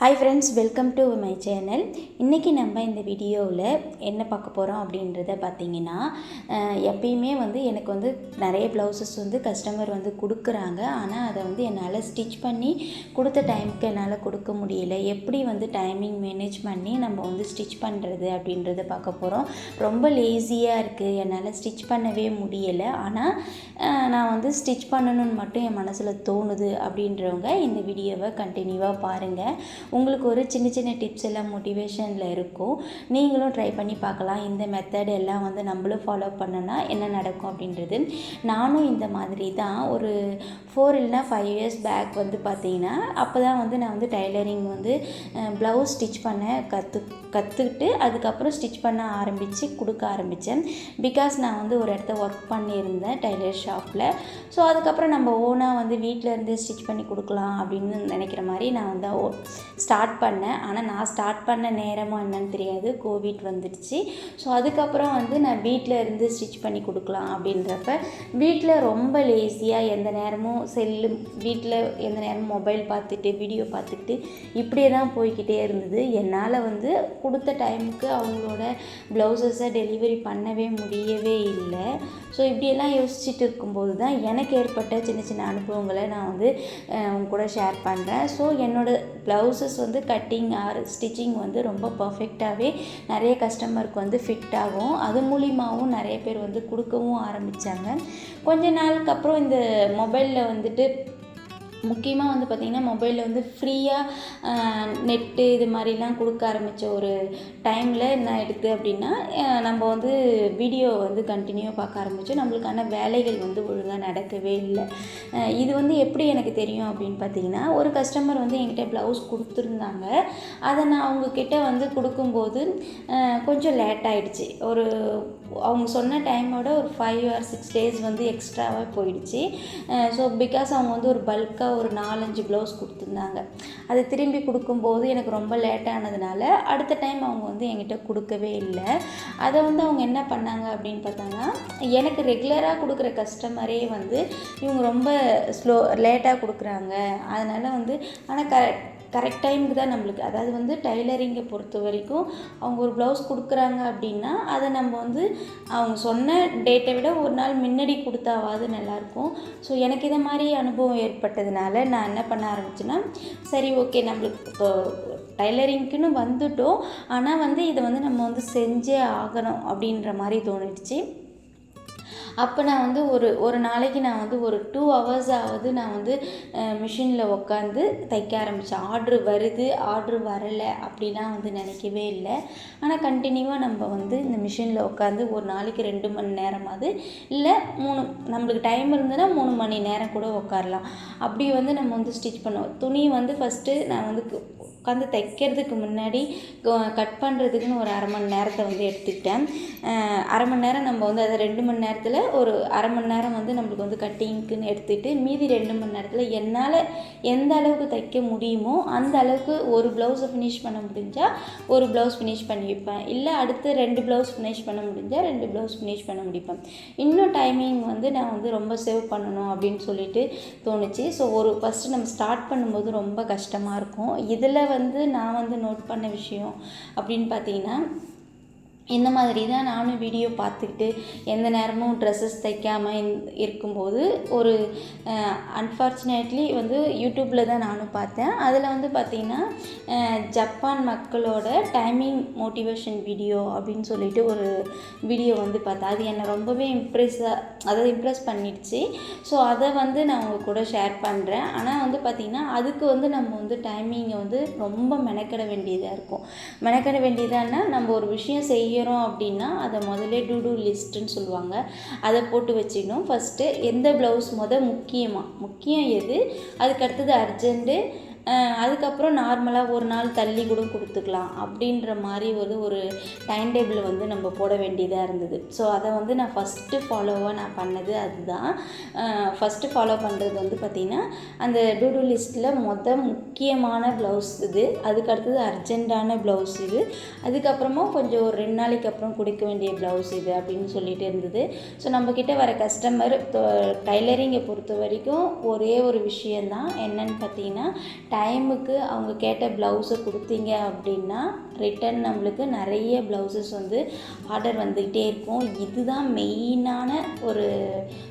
Hi friends welcome to my channel இன்றைக்கி நம்ம இந்த வீடியோவில் என்ன பார்க்க போகிறோம் அப்படின்றத பார்த்தீங்கன்னா எப்பயுமே வந்து எனக்கு வந்து நிறைய ப்ளவுசஸ் வந்து கஸ்டமர் வந்து கொடுக்குறாங்க. ஆனால் அதை வந்து என்னால் ஸ்டிச் பண்ணி கொடுத்த டைமுக்கு என்னால் கொடுக்க முடியல. எப்படி வந்து டைமிங் மேனேஜ் பண்ணி நம்ம வந்து ஸ்டிச் பண்ணுறது அப்படின்றத பார்க்க போகிறோம் ரொம்ப லேசியாக இருக்குது என்னால் ஸ்டிச் பண்ணவே முடியலை. ஆனால் நான் வந்து ஸ்டிச் பண்ணணும்னு மட்டும் என் மனசில் தோணுது அப்படின்றவங்க இந்த வீடியோவை கண்டினியூவாக பாருங்கள் உங்களுக்கு ஒரு சின்ன சின்ன டிப்ஸ் எல்லாம் மோட்டிவேஷனில் இருக்கும். நீங்களும் ட்ரை பண்ணி பார்க்கலாம். இந்த மெத்தட் எல்லாம் வந்து நம்மளும் ஃபாலோ பண்ணனா என்ன நடக்கும் அப்படின்றது. நானும் இந்த மாதிரி தான் ஒரு ஃபோர் இல்லைனா ஃபைவ் இயர்ஸ் பேக் வந்து பார்த்தீங்கன்னா அப்போ தான் வந்து நான் வந்து டைலரிங் வந்து ப்ளவுஸ் ஸ்டிச் பண்ண கற்று கற்றுக்கிட்டு அதுக்கப்புறம் ஸ்டிச் பண்ண ஆரம்பித்து கொடுக்க ஆரம்பித்தேன் பிகாஸ் நான் வந்து ஒரு இடத்த ஒர்க் பண்ணியிருந்தேன் டைலர் ஷாப்பில் ஸோ அதுக்கப்புறம் நம்ம ஓனாக வந்து வீட்டில் இருந்து ஸ்டிச் பண்ணி கொடுக்கலாம் அப்படின்னு நினைக்கிற மாதிரி நான் வந்து ஸ்டார்ட் பண்ணேன். ஆனால் நான் ஸ்டார்ட் பண்ண நேரமும் என்னன்னு தெரியாது. கோவிட் வந்துடுச்சு. ஸோ அதுக்கப்புறம் வந்து நான் வீட்டில் இருந்து ஸ்டிச் பண்ணி கொடுக்கலாம் அப்படின்றப்ப வீட்டில் ரொம்ப லேசியாக எந்த நேரமும் செல்லு வீட்டில் எந்த நேரமும் மொபைல் பார்த்துட்டு வீடியோ பார்த்துக்கிட்டு இப்படியே தான் போய்கிட்டே இருந்தது. என்னால் வந்து கொடுத்த டைமுக்கு அவங்களோட ப்ளவுசஸை டெலிவரி பண்ணவே முடியவே இல்லை. ஸோ இப்படியெல்லாம் யோசிச்சுட்டு இருக்கும்போது தான் எனக்கு ஏற்பட்ட சின்ன சின்ன அனுபவங்களை நான் வந்து உங்க கூட ஷேர் பண்ணுறேன் ஸோ என்னோட ப்ளவுசஸ் வந்து கட்டிங் ஆர் ஸ்டிச்சிங் வந்து ரொம்ப பர்ஃபெக்டாகவே நிறைய கஸ்டமருக்கு வந்து ஃபிட் ஆகும். அது மூலியமாகவும் நிறைய பேர் வந்து கொடுக்கவும் ஆரம்பித்தாங்க கொஞ்ச நாளுக்கு அப்புறம் இந்த மொபைலில் வந்துட்டு முக்கியமாக வந்து பார்த்திங்கன்னா மொபைலில் வந்து ஃப்ரீயாக நெட்டு இது மாதிரிலாம் கொடுக்க ஆரம்பித்த ஒரு டைமில் என்ன ஆயிடுது அப்படின்னா நம்ம வந்து வீடியோ வந்து கண்டினியூவாக பார்க்க ஆரம்பித்தோம் நம்மளுக்கான வேலைகள் வந்து ஒழுங்காக நடக்கவே இல்லை. இது வந்து எப்படி எனக்கு தெரியும் அப்படின்னு பார்த்தீங்கன்னா ஒரு கஸ்டமர் வந்து என்கிட்ட ப்ளவுஸ் கொடுத்துருந்தாங்க. அதை நான் அவங்கக்கிட்ட வந்து கொடுக்கும்போது கொஞ்சம் லேட் ஆகிடுச்சு ஒரு அவங்க சொன்ன டைமோட ஒரு ஃபைவ் ஆர் சிக்ஸ் டேஸ் வந்து எக்ஸ்ட்ராவாக போயிடுச்சு. ஸோ பிகாஸ் அவங்க வந்து ஒரு பல்காக ஒரு நாலஞ்சு ப்ளவுஸ் கொடுத்துருந்தாங்க. அது திரும்பி கொடுக்கும்போது எனக்கு ரொம்ப லேட்டானதுனால அடுத்த டைம் அவங்க வந்து என்கிட்ட கொடுக்கவே இல்லை. அதை வந்து அவங்க என்ன பண்ணாங்க அப்படின்னு பார்த்தாங்கன்னா எனக்கு ரெகுலராக கொடுக்குற கஸ்டமரே வந்து இவங்க ரொம்ப ஸ்லோ லேட்டாக கொடுக்குறாங்க. அதனால் வந்து ஆனால் கரெக்ட் கரெக்ட் டைமுக்கு தான் நம்மளுக்கு அதாவது வந்து டைலரிங்கை பொறுத்த வரைக்கும் அவங்க ஒரு ப்ளவுஸ் கொடுக்குறாங்க அப்படின்னா அதை நம்ம வந்து அவங்க சொன்ன டேட்டை விட ஒரு நாள் முன்னாடி கொடுத்தாவது நல்லாயிருக்கும். ஸோ எனக்கு இதை மாதிரி அனுபவம் ஏற்பட்டதுனால நான் என்ன பண்ண ஆரம்பிச்சேன்னா சரி ஓகே நம்மளுக்கு இப்போ டைலரிங்க்குன்னு வந்துட்டோம். ஆனால் வந்து இதை வந்து நம்ம வந்து செஞ்சே ஆகணும் அப்படின்ற மாதிரி தோணிடுச்சு. அப்போ நான் வந்து ஒரு ஒரு நாளைக்கு நான் வந்து ஒரு டூ ஹவர்ஸாவது நான் வந்து மிஷினில் உட்காந்து தைக்க ஆரம்பித்தேன் ஆர்ட்ரு வருது ஆர்ட்ரு வரலை அப்படிலாம் வந்து நினைக்கவே இல்லை. ஆனால் கண்டினியூவாக நம்ம வந்து இந்த மிஷினில் உட்காந்து ஒரு நாளைக்கு ரெண்டு மணி நேரமாவது இல்லை மூணு நம்மளுக்கு டைம் இருந்ததுன்னா மூணு மணி நேரம் கூட உட்காரலாம் அப்படி வந்து நம்ம வந்து ஸ்டிச் பண்ணுவோம். துணி வந்து ஃபஸ்ட்டு நான் வந்து உட்காந்து தைக்கிறதுக்கு முன்னாடி கட் பண்ணுறதுக்குன்னு ஒரு அரை மணி நேரத்தை வந்து எடுத்துக்கிட்டேன். அரை மணி நேரம் நம்ம வந்து அதை ரெண்டு மணி நேரத்தில் ஒரு அரை மணி நேரம் வந்து நம்மளுக்கு வந்து கட்டிங்க்குன்னு எடுத்துகிட்டு மீதி ரெண்டு மணி நேரத்தில் என்னால் எந்த அளவுக்கு தைக்க முடியுமோ அந்த அளவுக்கு ஒரு ப்ளவுஸை ஃபினிஷ் பண்ண முடிஞ்சால் ஒரு ப்ளவுஸ் ஃபினிஷ் பண்ணி வைப்பேன். இல்லை அடுத்து ரெண்டு ப்ளவுஸ் ஃபினிஷ் பண்ண முடிஞ்சால் ரெண்டு ப்ளவுஸ் ஃபினிஷ் பண்ண முடிப்பேன். இன்னும் டைமிங் வந்து நான் வந்து ரொம்ப சேவ் பண்ணணும் அப்படின்னு சொல்லிட்டு தோணுச்சு. ஸோ ஒரு ஃபஸ்ட்டு நம்ம ஸ்டார்ட் பண்ணும்போது ரொம்ப கஷ்டமாக இருக்கும். இதில் வந்து நான் வந்து நோட் பண்ண விஷயம் அப்படின்னு பார்த்தீங்கன்னா இந்த மாதிரி தான் நானும் வீடியோ பார்த்துக்கிட்டு எந்த நேரமும் ட்ரெஸ்ஸஸ் தைக்காமல் இருக்கும்போது ஒரு அன்ஃபார்ச்சுனேட்லி வந்து யூடியூப்பில் தான் நானும் பார்த்தேன். அதில் வந்து பார்த்திங்கன்னா ஜப்பான் மக்களோட டைமிங் மோட்டிவேஷன் வீடியோ அப்படின்னு சொல்லிட்டு ஒரு வீடியோ வந்து பார்த்தேன். அது என்னை ரொம்பவே இம்ப்ரெஸ்ஸாக அதாவது இம்ப்ரெஸ் பண்ணிடுச்சு. ஸோ அதை வந்து நான் உங்கள் கூட ஷேர் பண்ணுறேன் ஆனால் வந்து பார்த்திங்கன்னா அதுக்கு வந்து நம்ம வந்து டைமிங்கை வந்து ரொம்ப மெனக்கெட வேண்டியதாக இருக்கும். மெனக்கெட வேண்டியதான்னா நம்ம ஒரு விஷயம் செய்கிறோம் அப்படின்னா அதை முதல்ல டூ டூ லிஸ்ட்டுன்னு சொல்லுவாங்க. அதை போட்டு வச்சுக்கணும் ஃபஸ்ட்டு எந்த ப்ளவுஸ் முத முக்கியமாக முக்கியம் எது? அதுக்கு அடுத்தது அர்ஜென்ட்டு அதுக்கப்புறம் நார்மலாக ஒரு நாள் தள்ளி கூட கொடுத்துக்கலாம். அப்படின்ற மாதிரி ஒரு ஒரு டைம் டேபிள் வந்து நம்ம போட வேண்டியதாக இருந்தது. ஸோ அதை வந்து நான் ஃபஸ்ட்டு ஃபாலோவாக நான் பண்ணது அதுதான். ஃபஸ்ட்டு ஃபாலோ பண்ணுறது வந்து பார்த்திங்கன்னா அந்த டூடு லிஸ்ட்டில் மொத முக்கியமான ப்ளவுஸ் இது. அதுக்கு அடுத்தது அர்ஜெண்ட்டான ப்ளவுஸ் இது. அதுக்கப்புறமா கொஞ்சம் ஒரு ரெண்டு நாளைக்கு அப்புறம் கொடுக்க வேண்டிய ப்ளவுஸ் இது அப்படின்னு சொல்லிட்டு இருந்தது. ஸோ நம்மக்கிட்ட வர கஸ்டமர் டைலரிங்கை பொறுத்த வரைக்கும் ஒரே ஒரு விஷயந்தான் என்னன்னு பார்த்தீங்கன்னா டைமுக்கு அவங்க கேட்ட ப்ளவுஸை கொடுத்தீங்க அப்படின்னா ரிட்டன் நம்மளுக்கு நிறைய ப்ளவுசஸ் வந்து ஆர்டர் வந்துக்கிட்டே இருக்கும். இதுதான் மெயினான ஒரு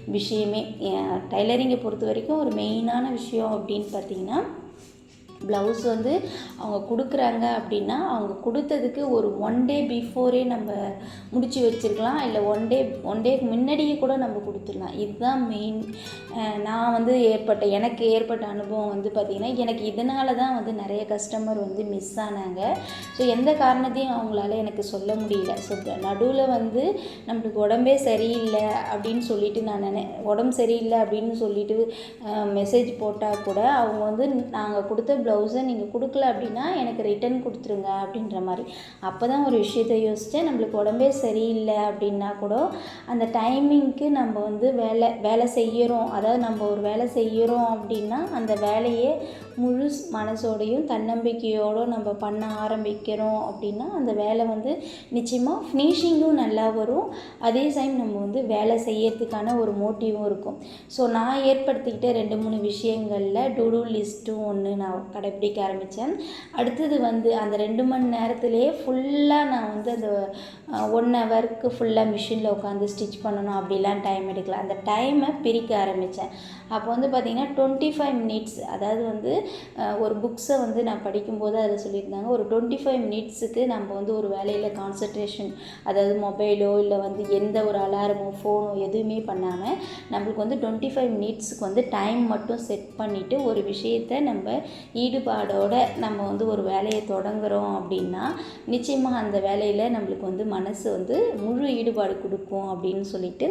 விஷயமே. டைலரிங்கை பொறுத்த வரைக்கும் ஒரு மெயினான விஷயம் அப்படின்னு பார்த்தீங்கன்னா ப்ளவுஸ் வந்து அவங்க கொடுக்குறாங்க அப்படின்னா அவங்க கொடுத்ததுக்கு ஒரு ஒன் டே பிஃபோரே நம்ம முடித்து வச்சுருக்கலாம். இல்லை ஒன் டே ஒன் டேக்கு முன்னாடியே கூட நம்ம கொடுத்துடலாம். இதுதான் மெயின் நான் வந்து ஏற்பட்ட எனக்கு ஏற்பட்ட அனுபவம் வந்து பார்த்திங்கன்னா எனக்கு இதனால தான் வந்து நிறைய கஸ்டமர் வந்து மிஸ் ஆனாங்க. ஸோ எந்த காரணத்தையும் அவங்களால எனக்கு சொல்ல முடியல. ஸோ நடுவில் வந்து நம்மளுக்கு உடம்பே சரியில்லை அப்படின்னு சொல்லிட்டு நான் நினை உடம்பு சரியில்லை அப்படின்னு சொல்லிட்டு மெசேஜ் போட்டால் கூட அவங்க வந்து நாங்கள் கொடுத்த ப்ளவுஸை நீங்கள் கொடுக்கல அப்படின்னா எனக்கு ரிட்டன் கொடுத்துருங்க அப்படின்ற மாதிரி. அப்போ தான் ஒரு விஷயத்தை யோசித்தேன் நம்மளுக்கு உடம்பே சரியில்லை அப்படின்னா கூட அந்த டைமிங்க்கு நம்ம வந்து வேலை வேலை செய்கிறோம் அதாவது நம்ம ஒரு வேலை செய்கிறோம் அப்படின்னா அந்த வேலையை முழு மனசோடையும் தன்னம்பிக்கையோடு நம்ம பண்ண ஆரம்பிக்கிறோம் அப்படின்னா அந்த வேலை வந்து நிச்சயமாக ஃபினிஷிங்கும் நல்லா வரும். அதே டைம் நம்ம வந்து வேலை செய்யறதுக்கான ஒரு மோட்டிவும் இருக்கும். ஸோ நான் ஏற்படுத்திக்கிட்ட ரெண்டு மூணு விஷயங்களில் டூடூ லிஸ்ட்டும் ஒன்று நான் கடைப்பிடிக்க ஆரம்பித்தேன் அடுத்தது வந்து அந்த ரெண்டு மணி நேரத்துலேயே ஃபுல்லாக நான் வந்து அந்த ஒன் ஹவருக்கு ஃபுல்லாக மிஷினில் உட்காந்து ஸ்டிச் பண்ணணும் அப்படிலாம் டைம் எடுக்கல. அந்த டைமை பிரிக்க ஆரம்பித்தேன் அப்போ வந்து பார்த்திங்கன்னா டுவெண்ட்டி ஃபைவ் மினிட்ஸ் அதாவது வந்து ஒரு புக்ஸை வந்து நான் படிக்கும்போது அதில் சொல்லியிருந்தாங்க. ஒரு டுவெண்ட்டி ஃபைவ் மினிட்ஸுக்கு நம்ம வந்து ஒரு வேலையில் கான்சன்ட்ரேஷன் அதாவது மொபைலோ இல்லை வந்து எந்த ஒரு அலாரமோ ஃபோனோ எதுவுமே பண்ணாமல் நம்மளுக்கு வந்து டுவெண்ட்டி ஃபைவ் மினிட்ஸுக்கு வந்து டைம் மட்டும் செட் பண்ணிவிட்டு ஒரு விஷயத்தை நம்ம ஈடுபாடோட நம்ம வந்து ஒரு வேலையை தொடங்குகிறோம் அப்படின்னா நிச்சயமாக அந்த வேலையில் நம்மளுக்கு வந்து மனசு வந்து முழு ஈடுபாடு கொடுக்கும் அப்படின்னு சொல்லிட்டு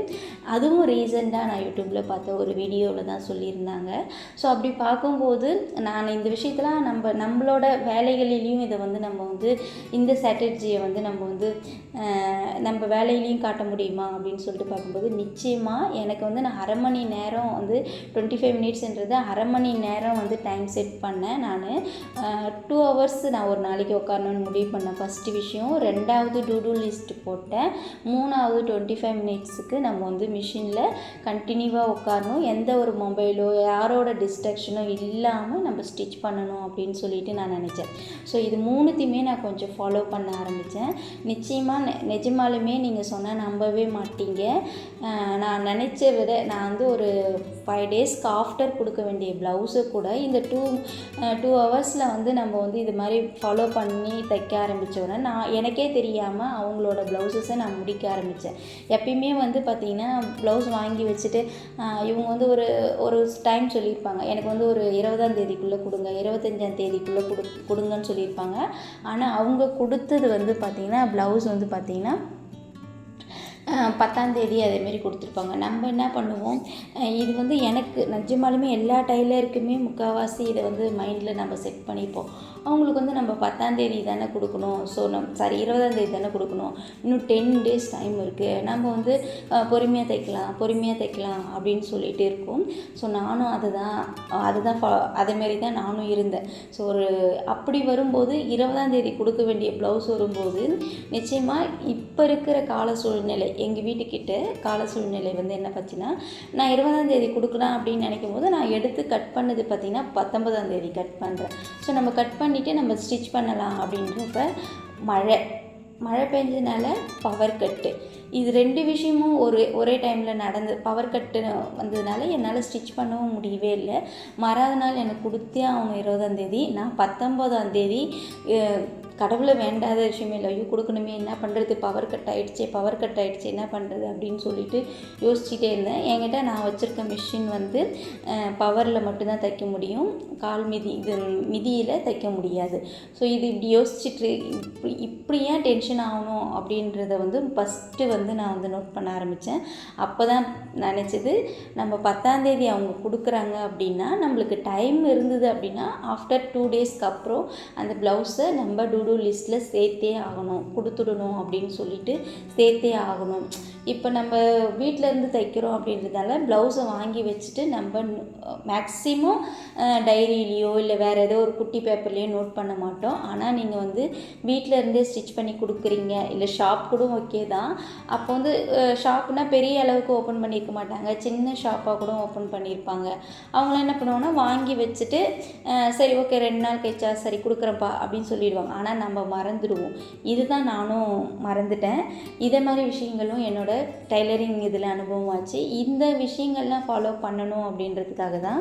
அதுவும் ரீசெண்டாக நான் யூடியூப்பில் பார்த்த ஒரு வீடியோவில் தான் சொல்லியிருந்தாங்க. ஸோ அப்படி பார்க்கும்போது நான் இந்த விஷயத்தெலாம் நம்ம நம்மளோட வேலைகளிலையும் இதை வந்து நம்ம வந்து இந்த ஸ்ட்ராட்டஜியை வந்து நம்ம வந்து நம்ம வேலையிலையும் காட்ட முடியுமா அப்படின்னு சொல்லிட்டு பார்க்கும்போது நிச்சயமாக எனக்கு வந்து நான் அரை மணி நேரம் வந்து டுவெண்ட்டி ஃபைவ் மினிட்ஸ்ன்றது அரை மணி நேரம் வந்து டைம் செட் பண்ணேன். நான் டூ ஹவர்ஸ் நான் ஒரு நாளைக்கு உட்காரணும்னு முடிவு பண்ணேன். ஃபஸ்ட்டு விஷயம். ரெண்டாவது டூடூ லிஸ்ட் போட்டேன். மூணாவது டுவெண்ட்டி ஃபைவ் மினிட்ஸுக்கு நம்ம வந்து மிஷினில் கண்டினியூவாக உட்காரணும். எந்த ஒரு மொபைலோ யாரோட டிஸ்ட்ரக்ஷனோ இல்லாமல் நம்ம நம்ம ஸ்டிச் பண்ணணும் அப்படின்னு சொல்லிட்டு நான் நினச்சேன். ஸோ இது மூணுத்தையுமே நான் கொஞ்சம் ஃபாலோ பண்ண ஆரம்பித்தேன் நிச்சயமாக நெ நிஜமாலுமே நீங்கள் சொன்னால் நம்பவே மாட்டீங்க. நான் நினச்ச விட நான் வந்து ஒரு ஃபைவ் டேஸ்க்கு ஆஃப்டர் கொடுக்க வேண்டிய ப்ளவுஸை கூட இந்த டூ டூ ஹவர்ஸில் வந்து நம்ம வந்து இது மாதிரி ஃபாலோ பண்ணி தைக்க ஆரம்பித்தோடனே நான் எனக்கே தெரியாமல் அவங்களோட ப்ளவுஸஸை நான் முடிக்க ஆரம்பித்தேன் எப்பயுமே வந்து பார்த்திங்கன்னா ப்ளவுஸ் வாங்கி வச்சுட்டு இவங்க வந்து ஒரு ஒரு டைம் சொல்லியிருப்பாங்க. எனக்கு வந்து ஒரு இருபதாம் தேதிக்குள்ளே கொடுங்க இருபத்தஞ்சாம் தேதிக்குள்ளே கொடு கொடுங்கன்னு சொல்லியிருப்பாங்க. ஆனால் அவங்க கொடுத்தது வந்து பார்த்திங்கன்னா ப்ளவுஸ் வந்து பார்த்திங்கன்னா பத்தாந்தேதி அதேமாரி கொடுத்துருப்பாங்க. நம்ம என்ன பண்ணுவோம்? இது வந்து எனக்கு நிஜமாலுமே எல்லா டைலருக்குமே முக்கால்வாசி இதை வந்து மைண்டில் நம்ம செட் பண்ணிப்போம். அவங்களுக்கு வந்து நம்ம பத்தாந்தேதி தானே கொடுக்கணும். ஸோ நம் சாரி இருபதாந்தேதி தானே கொடுக்கணும். இன்னும் டென் டேஸ் டைம் இருக்குது நம்ம வந்து பொறுமையாக தைக்கலாம் பொறுமையாக தைக்கலாம் அப்படின்னு சொல்லிகிட்டு இருக்கோம். ஸோ நானும் அதை தான் அதை தான் ஃபா அதேமாரி தான் நானும் இருந்தேன். ஸோ ஒரு அப்படி வரும்போது இருபதாந்தேதி கொடுக்க வேண்டிய ப்ளவுஸ் வரும்போது நிச்சயமாக இப்போ இருக்கிற கால சூழ்நிலை எங்கள் வீட்டுக்கிட்ட கால சூழ்நிலை வந்து என்ன பார்த்திங்கன்னா நான் இருபதாம் தேதி கொடுக்கலாம் அப்படின்னு நினைக்கும் போது நான் எடுத்து கட் பண்ணது பார்த்திங்கன்னா பத்தொன்பதாம் தேதி கட் பண்ணுறேன் ஸோ நம்ம கட் பண்ணிவிட்டு நம்ம ஸ்டிச் பண்ணலாம் அப்படின்றப்ப மழை. மழை பெஞ்சதுனால பவர் கட்டு இது ரெண்டு விஷயமும் ஒரு ஒரே டைமில் நடந்து பவர் கட்டு வந்ததுனால என்னால் ஸ்டிச் பண்ணவும் முடியவே இல்லை. மறாத நாள் எனக்கு கொடுத்தே அவங்க இருபதாந்தேதி நான் பத்தொம்போதாந்தேதி கடவுளை வேண்டாத விஷயமே இல்லை. ஐயோ கொடுக்கணுமே என்ன பண்ணுறது பவர் கட் ஆகிடுச்சே பவர் கட் ஆகிடுச்சு என்ன பண்ணுறது அப்படின்னு சொல்லிட்டு யோசிச்சுட்டே இருந்தேன். என்கிட்ட நான் வச்சுருக்க மிஷின் வந்து பவரில் மட்டும்தான் தைக்க முடியும். கால் மிதி இது மிதியில் தைக்க முடியாது. ஸோ இது இப்படி யோசிச்சுட்டு இப்படி இப்படி ஏன் டென்ஷன் ஆகணும் அப்படின்றத வந்து ஃபஸ்ட்டு வந்து நான் வந்து நோட் பண்ண ஆரம்பித்தேன் அப்போ தான் நினச்சது நம்ம பத்தாந்தேதி அவங்க கொடுக்குறாங்க அப்படின்னா நம்மளுக்கு டைம் இருந்தது அப்படின்னா ஆஃப்டர் டூ டேஸ்க்கு அப்புறம் அந்த ப்ளவுஸை நம்ம டூ டு லிஸ்ட்டில் சேர்த்தே ஆகணும் கொடுத்துடணும் அப்படின்னு சொல்லிட்டு சேர்த்தே ஆகணும். இப்போ நம்ம வீட்டிலேருந்து தைக்கிறோம் அப்படின்றதால ப்ளவுஸை வாங்கி வச்சுட்டு நம்ம மேக்ஸிமம் டைரியிலையோ இல்லை வேறு ஏதோ ஒரு குட்டி பேப்பர்லேயோ நோட் பண்ண மாட்டோம். ஆனால் நீங்கள் வந்து வீட்டில் இருந்தே ஸ்டிச் பண்ணி கொடுக்குறீங்க இல்லை ஷாப் கூட ஓகே தான். அப்போ வந்து ஷாப்னால் பெரிய அளவுக்கு ஓப்பன் பண்ணியிருக்க மாட்டாங்க. சின்ன ஷாப்பாக கூட ஓப்பன் பண்ணியிருப்பாங்க அவங்களாம் என்ன பண்ணுவாங்கன்னா வாங்கி வச்சுட்டு சரி ஓகே ரெண்டு நாள் கழிச்சா சரி கொடுக்குறேன்ப்பா அப்படின்னு சொல்லிடுவாங்க. ஆனால் நம்ம மறந்துடுவோம். இதுதான் நானும் மறந்துட்டேன். இதே மாதிரி விஷயங்களும் என்னோட டைலரிங் இதில் அனுபவம் ஆச்சு. இந்த விஷயங்கள்லாம் ஃபாலோ பண்ணணும் அப்படின்றதுக்காக தான்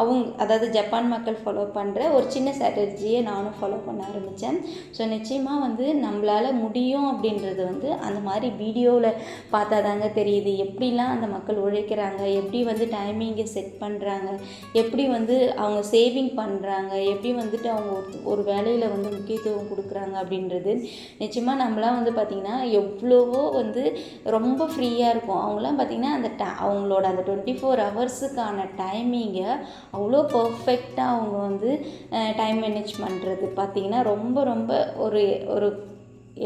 அவங்க அதாவது ஜப்பான் மக்கள் ஃபாலோ பண்ணுற ஒரு சின்ன ஸ்ட்ராட்டஜியை நானும் ஃபாலோ பண்ண ஆரம்பித்தேன் ஸோ நிச்சயமாக வந்து நம்மளால் முடியும் அப்படின்றது வந்து அந்த மாதிரி வீடியோவில் பார்த்தா தாங்க தெரியுது. எப்படிலாம் அந்த மக்கள் உழைக்கிறாங்க எப்படி வந்து டைமிங்கை செட் பண்ணுறாங்க எப்படி வந்து அவங்க சேவிங் பண்ணுறாங்க எப்படி வந்துட்டு அவங்க ஒரு வேலையில் வந்து முக்கியத்துவம் கொடுக்குறாங்க அப்படின்றது நிச்சயமாக நம்மளாம் வந்து பார்த்திங்கன்னா எவ்வளவோ வந்து ரொம்ப ஃப்ரீயாக இருக்கும். அவங்களாம் பார்த்திங்கன்னா அந்த ட அவங்களோட அந்த டுவெண்ட்டி ஃபோர் ஹவர்ஸுக்கான டைமிங்கை அவ்வளோ பர்ஃபெக்டாக அவங்க வந்து டைம் மேனேஜ் பண்ணுறது பார்த்திங்கன்னா ரொம்ப ரொம்ப ஒரு ஒரு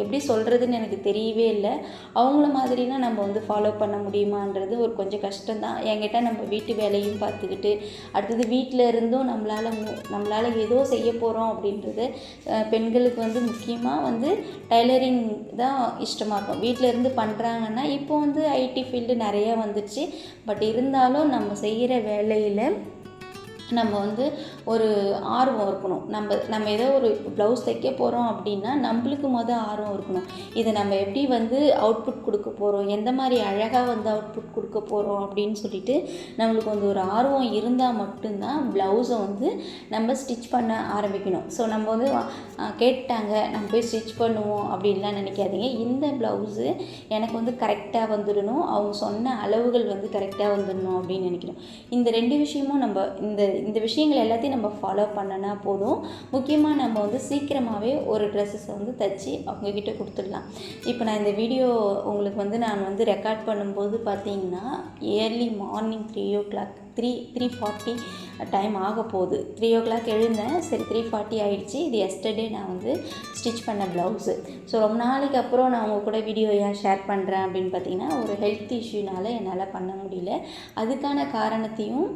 எப்படி சொல்கிறதுன்னு எனக்கு தெரியவே இல்லை. அவங்கள மாதிரினா நம்ம வந்து ஃபாலோ பண்ண முடியுமான்றது ஒரு கொஞ்சம் கஷ்டம்தான். என்கிட்ட நம்ம வீட்டு வேலையும் பார்த்துக்கிட்டு அடுத்தது வீட்டில் இருந்தும் நம்மளால் மு நம்மளால் ஏதோ செய்ய போகிறோம் அப்படின்றது பெண்களுக்கு வந்து முக்கியமாக வந்து டைலரிங் தான் இஷ்டமாக இருக்கும். வீட்டில் இருந்து பண்ணுறாங்கன்னா இப்போ வந்து ஐடி ஃபீல்டு நிறையா வந்துடுச்சு பட் இருந்தாலும் நம்ம செய்கிற வேலையில் நம்ம வந்து ஒரு ஆர்வம் இருக்கணும். நம்ம நம்ம ஏதோ ஒரு ப்ளவுஸ் தைக்க போகிறோம் அப்படின்னா நம்மளுக்கு மொதல் ஆர்வம் இருக்கணும். இதை நம்ம எப்படி வந்து அவுட்புட் கொடுக்க போகிறோம் எந்த மாதிரி அழகாக வந்து அவுட்புட் கொடுக்க போகிறோம் அப்படின்னு சொல்லிட்டு நம்மளுக்கு வந்து ஒரு ஆர்வம் இருந்தால் மட்டும்தான் ப்ளவுஸை வந்து நம்ம ஸ்டிச் பண்ண ஆரம்பிக்கணும். ஸோ நம்ம வந்து கேட்டாங்க நம்ம போய் ஸ்டிச் பண்ணுவோம் அப்படின்லாம் நினைக்காதீங்க. இந்த ப்ளவுஸு எனக்கு வந்து கரெக்டாக வந்துடணும். அவங்க சொன்ன அளவுகள் வந்து கரெக்டாக வந்துடணும் அப்படின்னு நினைக்கிறோம் இந்த ரெண்டு விஷயமும் நம்ம இந்த இந்த விஷயங்கள் எல்லாத்தையும் நம்ம ஃபாலோ பண்ணனா போதும். முக்கியமாக நம்ம வந்து சீக்கிரமாகவே ஒரு ட்ரெஸ்ஸஸை வந்து தைச்சி அவங்கக்கிட்ட கொடுத்துடலாம். இப்போ நான் இந்த வீடியோ உங்களுக்கு வந்து நான் வந்து ரெக்கார்ட் பண்ணும்போது பார்த்தீங்கன்னா early morning three o'clock three three forty time ஆக போகுது. த்ரீ ஓ கிளாக் எழுந்தேன். சரி த்ரீ ஃபார்ட்டி ஆகிடுச்சு இது எஸ்டர்டே நான் வந்து ஸ்டிச் பண்ண ப்ளவுஸு ஸோ ரொம்ப நாளைக்கு அப்புறம் நான் உங்கள் கூட வீடியோ ஏன் ஷேர் பண்ணுறேன் அப்படின்னு பார்த்தீங்கன்னா ஒரு ஹெல்த் இஷ்யூனால என்னால் பண்ண முடியல. அதுக்கான காரணத்தையும்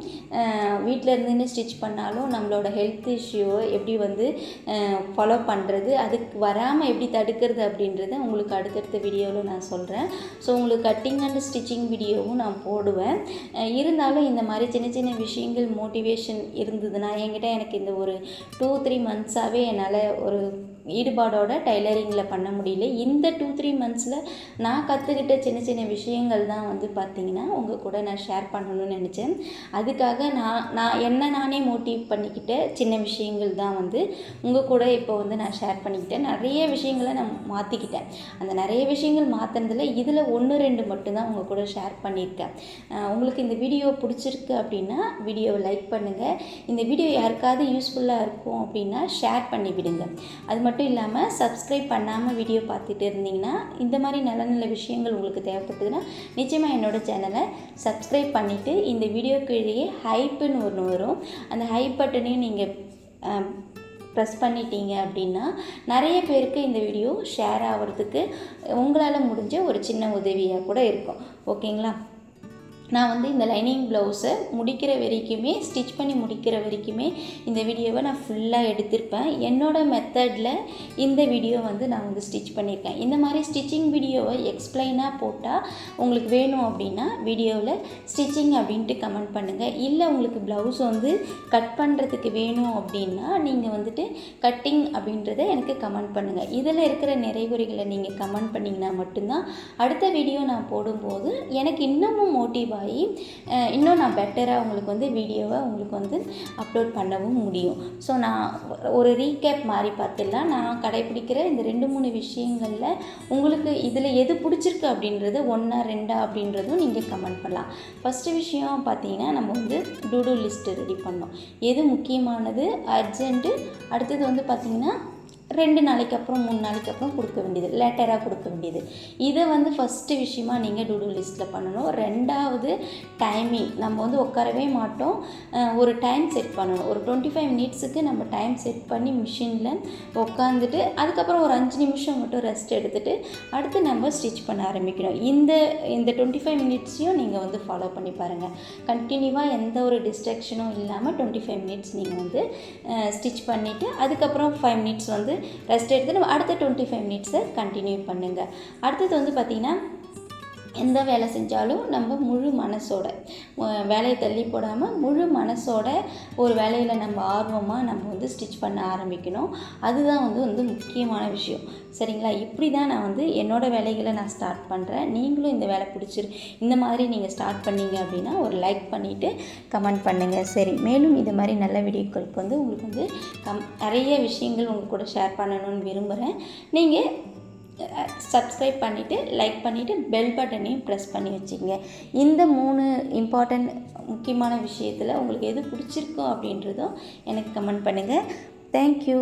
வீட்டில் இருந்துன்னு ஸ்டிச் பண்ணாலும் நம்மளோட ஹெல்த் இஷ்யூவை எப்படி வந்து ஃபாலோ பண்ணுறது அதுக்கு வராமல் எப்படி தடுக்கிறது அப்படின்றத உங்களுக்கு அடுத்தடுத்த வீடியோவில் நான் சொல்கிறேன் ஸோ உங்களுக்கு கட்டிங் அண்ட் ஸ்டிச்சிங் வீடியோவும் நான் போடுவேன். இருந்தாலும் இந்த மாதிரி சின்ன சின்ன விஷயங்கள் மோட்டிவேட் மோட்டிவேஷன் இருந்ததுன்னா என்கிட்ட எனக்கு இந்த ஒரு டூ த்ரீ மந்த்ஸாகவே என்னால் ஒரு ஈடுபாடோட டைலரிங்கில் பண்ண முடியல. இந்த டூ த்ரீ மந்த்ஸில் நான் கற்றுக்கிட்ட சின்ன சின்ன விஷயங்கள் தான் வந்து பார்த்திங்கன்னா உங்கள் கூட நான் ஷேர் பண்ணணும்னு நினச்சேன். அதுக்காக நான் நான் என்ன நானே மோட்டிவ் பண்ணிக்கிட்ட சின்ன விஷயங்கள் தான் வந்து உங்கள் கூட இப்போ வந்து நான் ஷேர் பண்ணிக்கிட்டேன். நிறைய விஷயங்களை நான் மாற்றிக்கிட்டேன் அந்த நிறைய விஷயங்கள் மாற்றினதில் இதில் ஒன்று ரெண்டு மட்டும்தான் உங்கள் கூட ஷேர் பண்ணியிருக்கேன். உங்களுக்கு இந்த வீடியோ பிடிச்சிருக்கு அப்படின்னா வீடியோவை லைக் பண்ணுங்கள் இந்த வீடியோ யாருக்காவது யூஸ்ஃபுல்லாக இருக்கும் அப்படின்னா ஷேர் பண்ணி விடுங்க அது மட்டும் இல்லாமல் சப்ஸ்கிரைப் பண்ணாமல் வீடியோ பார்த்துட்டு இருந்தீங்கன்னா இந்த மாதிரி நல்ல நல்ல விஷயங்கள் உங்களுக்கு தேவைப்பட்டதுன்னா நிச்சயமாக என்னோடய சேனலை சப்ஸ்கிரைப் பண்ணிவிட்டு இந்த வீடியோ கீழேயே ஹைப்புன்னு ஒன்று வரும். அந்த ஹைப் பட்டனையும் நீங்கள் ப்ரெஸ் பண்ணிட்டீங்க அப்படின்னா நிறைய பேருக்கு இந்த வீடியோ ஷேர் ஆகிறதுக்கு உங்களால் முடிஞ்ச ஒரு சின்ன உதவியாக கூட இருக்கும். ஓகேங்களா நான் வந்து இந்த லைனிங் ப்ளவுஸை முடிக்கிற வரைக்குமே ஸ்டிச் பண்ணி முடிக்கிற வரைக்குமே இந்த வீடியோவை நான் ஃபுல்லாக எடுத்திருப்பேன். என்னோட மெத்தடில் இந்த வீடியோ வந்து நான் வந்து ஸ்டிச் பண்ணியிருக்கேன். இந்த மாதிரி ஸ்டிச்சிங் வீடியோவை எக்ஸ்பிளைனாக போட்டால் உங்களுக்கு வேணும் அப்படின்னா வீடியோவில் ஸ்டிச்சிங் அப்படின்ட்டு கமெண்ட் பண்ணுங்கள் இல்லை உங்களுக்கு ப்ளவுஸ் வந்து கட் பண்ணுறதுக்கு வேணும் அப்படின்னா நீங்கள் வந்துட்டு கட்டிங் அப்படின்றத எனக்கு கமெண்ட் பண்ணுங்கள் இதில் இருக்கிற நிறைவுரைகளை நீங்கள் கமெண்ட் பண்ணிங்கன்னா மட்டும்தான் அடுத்த வீடியோ நான் போடும்போது எனக்கு இன்னமும் மோட்டிவ் ஆகி இன்னும் நான் பெட்டராக உங்களுக்கு வந்து வீடியோவை உங்களுக்கு வந்து அப்லோட் பண்ணவும் முடியும். ஸோ நான் ஒரு ரீகேப் மாதிரி பார்த்துடலாம். நான் கடைப்பிடிக்கிற இந்த ரெண்டு மூணு விஷயங்களில் உங்களுக்கு இதில் எது பிடிச்சிருக்கு அப்படின்றது ஒன்றா ரெண்டா அப்படின்றதும் நீங்கள் கமெண்ட் பண்ணலாம். ஃபஸ்ட்டு விஷயம் பார்த்தீங்கன்னா நம்ம வந்து டூடூ லிஸ்ட்டு ரெடி பண்ணோம் எது முக்கியமானது அர்ஜென்ட்டு அடுத்தது வந்து பார்த்திங்கன்னா ரெண்டு நாளைக்கு அப்புறம் மூணு நாளைக்கு அப்புறம் கொடுக்க வேண்டியது. லேட்டராக கொடுக்க வேண்டியது. இதை வந்து ஃபஸ்ட்டு விஷயமா நீங்கள் டூ லிஸ்ட்டில் பண்ணணும். ரெண்டாவது டைமிங் நம்ம வந்து உட்காரவே மாட்டோம். ஒரு டைம் செட் பண்ணணும். ஒரு டுவெண்ட்டி ஃபைவ் மினிட்ஸுக்கு நம்ம டைம் செட் பண்ணி மிஷினில் உட்காந்துட்டு அதுக்கப்புறம் ஒரு அஞ்சு நிமிஷம் மட்டும் ரெஸ்ட் எடுத்துகிட்டு அடுத்து நம்ம ஸ்டிச் பண்ண ஆரம்பிக்கணும். இந்த இந்த டுவெண்ட்டி ஃபைவ் மினிட்ஸையும் நீங்கள் வந்து ஃபாலோ பண்ணி பாருங்கள் கண்டினியூவாக எந்த ஒரு டிஸ்ட்ராக்ஷனும் இல்லாமல் டுவெண்ட்டி ஃபைவ் மினிட்ஸ் நீங்கள் வந்து ஸ்டிச் பண்ணிவிட்டு அதுக்கப்புறம் ஃபைவ் மினிட்ஸ் வந்து ரெஸ்ட் எடுத்து நம்ம அடுத்த டுவெண்ட்டி ஃபைவ் மினிட்ஸை கண்டினியூ பண்ணுங்கள் அடுத்தது வந்து பார்த்திங்கன்னா எந்த வேலை செஞ்சாலும் நம்ம முழு மனசோட வேலையை தள்ளி போடாமல் முழு மனசோட ஒரு வேலையில் நம்ம ஆர்வமாக நம்ம வந்து ஸ்டிச் பண்ண ஆரம்பிக்கணும். அதுதான் வந்து வந்து முக்கியமான விஷயம். சரிங்களா? இப்படி தான் நான் வந்து என்னோடய வேலைகளை நான் ஸ்டார்ட் பண்ணுறேன் நீங்களும் இந்த வேலை பிடிச்சிரு இந்த மாதிரி நீங்கள் ஸ்டார்ட் பண்ணீங்க அப்படின்னா ஒரு லைக் பண்ணிவிட்டு கமெண்ட் பண்ணுங்கள் சரி மேலும் இது மாதிரி நல்ல வீடியோக்களுக்கு வந்து உங்களுக்கு வந்து கம் நிறைய விஷயங்கள் உங்கள் கூட ஷேர் பண்ணணும்னு விரும்புகிறேன் நீங்கள் சப்ஸ்கிரைப் பண்ணிவிட்டு லைக் பண்ணிவிட்டு பெல் பட்டனையும் ப்ரெஸ் பண்ணி வச்சுக்கோங்க. இந்த மூணு இம்பார்ட்டண்ட் முக்கியமான விஷயத்தில் உங்களுக்கு எது பிடிச்சிருக்கோ அப்படின்றதும் எனக்கு கமெண்ட் பண்ணுங்கள் தேங்க்யூ